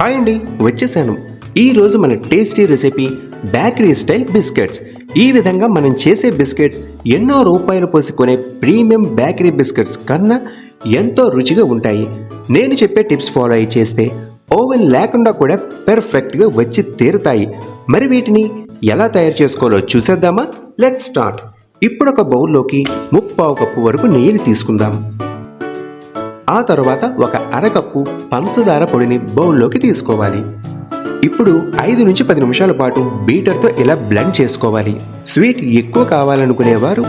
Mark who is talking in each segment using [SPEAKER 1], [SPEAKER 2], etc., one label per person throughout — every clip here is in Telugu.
[SPEAKER 1] హాయ్ అండి వచ్చేసాను. ఈరోజు మన tasty recipe bakery style biscuits. ఈ విధంగా మనం చేసే బిస్కెట్స్ ఎన్నో రూపాయలు పోసి కొనే ప్రీమియం బేకరీ బిస్కెట్స్ కన్నా ఎంతో రుచిగా ఉంటాయి. నేను చెప్పే టిప్స్ ఫాలో అయ్యి చేస్తే ఓవెన్ లేకుండా కూడా పెర్ఫెక్ట్గా వచ్చి తీరుతాయి. మరి వీటిని ఎలా తయారు చేసుకోవాలో చూసేద్దామా? Let start. ఇప్పుడు ఒక బౌల్లోకి ముప్పావు కప్పు వరకు నెయ్యిని తీసుకుందాం. ఆ తర్వాత ఒక అరకప్పు పంచదార పొడిని బౌల్లోకి తీసుకోవాలి. ఇప్పుడు ఐదు నుంచి పది నిమిషాల పాటు బీటర్తో ఇలా బ్లెండ్ చేసుకోవాలి. స్వీట్ ఎక్కువ కావాలనుకునేవారు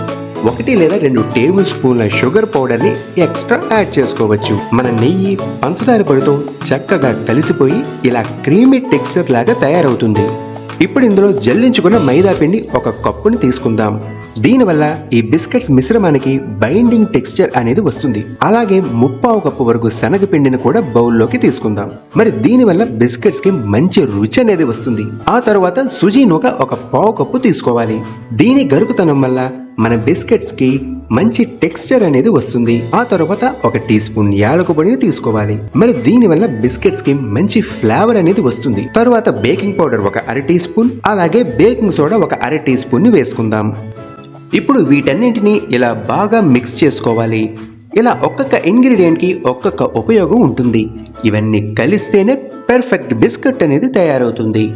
[SPEAKER 1] ఒకటి లేదా రెండు టేబుల్ స్పూన్ల షుగర్ పౌడర్ని ఎక్స్ట్రా యాడ్ చేసుకోవచ్చు. మన నెయ్యి పంచదార పొడితో చక్కగా కలిసిపోయి ఇలా క్రీమీ టెక్స్చర్ లాగా తయారవుతుంది. ఇప్పుడు ఇందులో జల్లించుకున్న మైదా పిండి ఒక కప్పుని తీసుకుందాం. దీనివల్ల ఈ బిస్కెట్స్ మిశ్రమానికి బైండింగ్ టెక్స్చర్ అనేది వస్తుంది. అలాగే ముప్పావు కప్పు వరకు శనగపిండిని కూడా బౌల్లోకి తీసుకుందాం. మరి దీనివల్ల బిస్కెట్స్కి మంచి రుచి అనేది వస్తుంది. ఆ తర్వాత సుజీ నూక ఒక పావు కప్పు తీసుకోవాలి. దీని గరుకుతనం వల్ల మన బిస్కెట్స్కి మంచి టెక్స్చర్ అనేది వస్తుంది. ఆ తర్వాత ఒక టీ స్పూన్ యాలకు పొడిని తీసుకోవాలి. మరి దీని వల్ల బిస్కెట్స్కి మంచి ఫ్లేవర్ అనేది వస్తుంది. తర్వాత బేకింగ్ పౌడర్ ఒక అర టీ స్పూన్ అలాగే బేకింగ్ సోడా ఒక అర టీ స్పూన్ని వేసుకుందాం. ఇప్పుడు వీటన్నింటినీ ఇలా బాగా మిక్స్ చేసుకోవాలి. ఇలా ఒక్కొక్క ఇంగ్రీడియంట్కి ఒక్కొక్క ఉపయోగం ఉంటుంది. ఇవన్నీ కలిస్తేనే పెర్ఫెక్ట్ బిస్కెట్ అనేది తయారవుతుంది.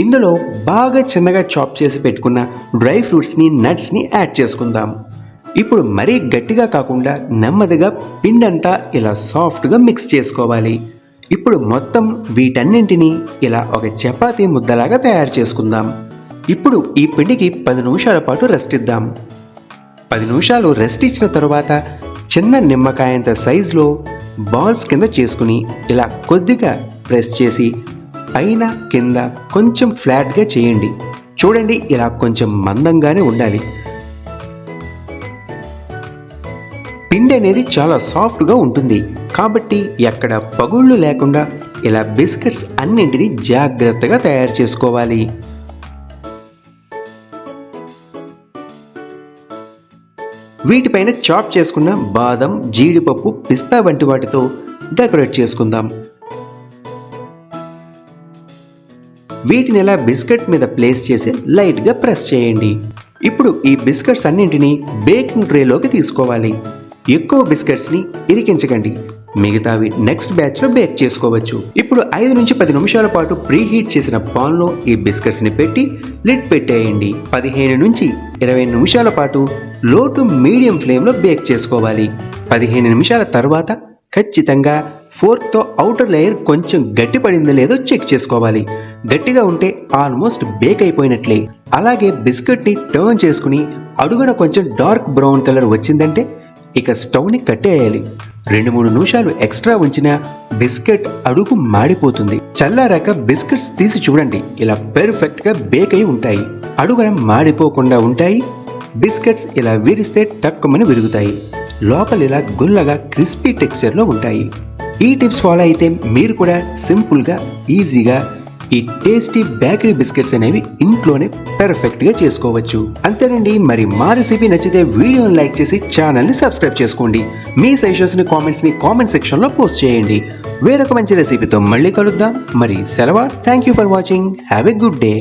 [SPEAKER 1] ఇందులో బాగా చిన్నగా చాప్ చేసి పెట్టుకున్న డ్రై ఫ్రూట్స్ని నట్స్ని యాడ్ చేసుకుందాం. ఇప్పుడు మరీ గట్టిగా కాకుండా నెమ్మదిగా పిండంతా ఇలా సాఫ్ట్గా మిక్స్ చేసుకోవాలి. ఇప్పుడు మొత్తం వీటన్నింటినీ ఇలా ఒక చపాతీ ముద్దలాగా తయారు చేసుకుందాం. ఇప్పుడు ఈ పిండికి పది నిమిషాల పాటు రెస్ట్ ఇద్దాం. పది నిమిషాలు రెస్ట్ ఇచ్చిన తర్వాత చిన్న నిమ్మకాయంత సైజులో బాల్స్ కింద చేసుకుని ఇలా కొద్దిగా ప్రెస్ చేసి పైన కింద కొంచెం ఫ్లాట్గా చేయండి. చూడండి ఇలా కొంచెం మందంగానే ఉండాలి. పిండి అనేది చాలా సాఫ్ట్గా ఉంటుంది. కాబట్టి ఎక్కడ పగుళ్ళు లేకుండా ఇలా బిస్కెట్స్ అన్నింటినీ జాగ్రత్తగా తయారు చేసుకోవాలి. వీటిపైన చాప్ చేసుకున్న బాదం జీడిపప్పు పిస్తా వంటి వాటితో డెకరేట్ చేసుకుందాం. వీటిని ఇలా బిస్కెట్ మీద ప్లేస్ చేసి లైట్గా ప్రెస్ చేయండి. ఇప్పుడు ఈ బిస్కెట్స్ అన్నింటినీ బేకింగ్ ట్రేలోకి తీసుకోవాలి. ఎక్కువ బిస్కెట్స్ని ఇరికించకండి. మిగతావి నెక్స్ట్ బ్యాచ్లో బేక్ చేసుకోవచ్చు. ఇప్పుడు ఐదు నుంచి పది నిమిషాల పాటు ప్రీహీట్ చేసిన పాన్లో ఈ బిస్కెట్స్ని పెట్టి లిడ్ పెట్టేయండి. పదిహేను నుంచి ఇరవై నిమిషాల పాటు లో టు మీడియం ఫ్లేమ్లో బేక్ చేసుకోవాలి. పదిహేను నిమిషాల తర్వాత ఖచ్చితంగా ఫోర్క్తో అవుటర్ లేయర్ కొంచెం గట్టి పడిందో లేదో చెక్ చేసుకోవాలి. గట్టిగా ఉంటే ఆల్మోస్ట్ బేక్ అయిపోయినట్లే. అలాగే బిస్కెట్ని టర్న్ చేసుకుని అడుగున కొంచెం డార్క్ బ్రౌన్ కలర్ వచ్చిందంటే ఇక స్టవ్ని కట్టేయాలి. రెండు మూడు నిమిషాలు ఎక్స్ట్రా ఉంచిన బిస్కెట్ అడుగు మాడిపోతుంది. చల్లారాక బిస్కెట్స్ తీసి చూడండి. ఇలా పెర్ఫెక్ట్గా బేక్ అయి ఉంటాయి. అడుగున మాడిపోకుండా ఉంటాయి. బిస్కెట్స్ ఇలా విరిస్తే టక్కుమని విరుగుతాయి. లోపల ఇలా గుల్లగా క్రిస్పీ టెక్స్చర్లో ఉంటాయి. ఈ టిప్స్ ఫాలో అయితే మీరు కూడా సింపుల్గా ఈజీగా ఈ టేస్టీ బేకరీ బిస్కెట్స్ అనేవి ఇంట్లోనే పెర్ఫెక్ట్గా చేసుకోవచ్చు. అంతేనండి మరి మా రెసిపీ నచ్చితే వీడియోని లైక్ చేసి ఛానల్ని సబ్స్క్రైబ్ చేసుకోండి. మీ సజెషన్స్ని కామెంట్స్ని కామెంట్ సెక్షన్లో పోస్ట్ చేయండి. వేరొక మంచి రెసిపీతో మళ్ళీ కలుద్దాం. మరి సెలవా? Thank you for watching have a good day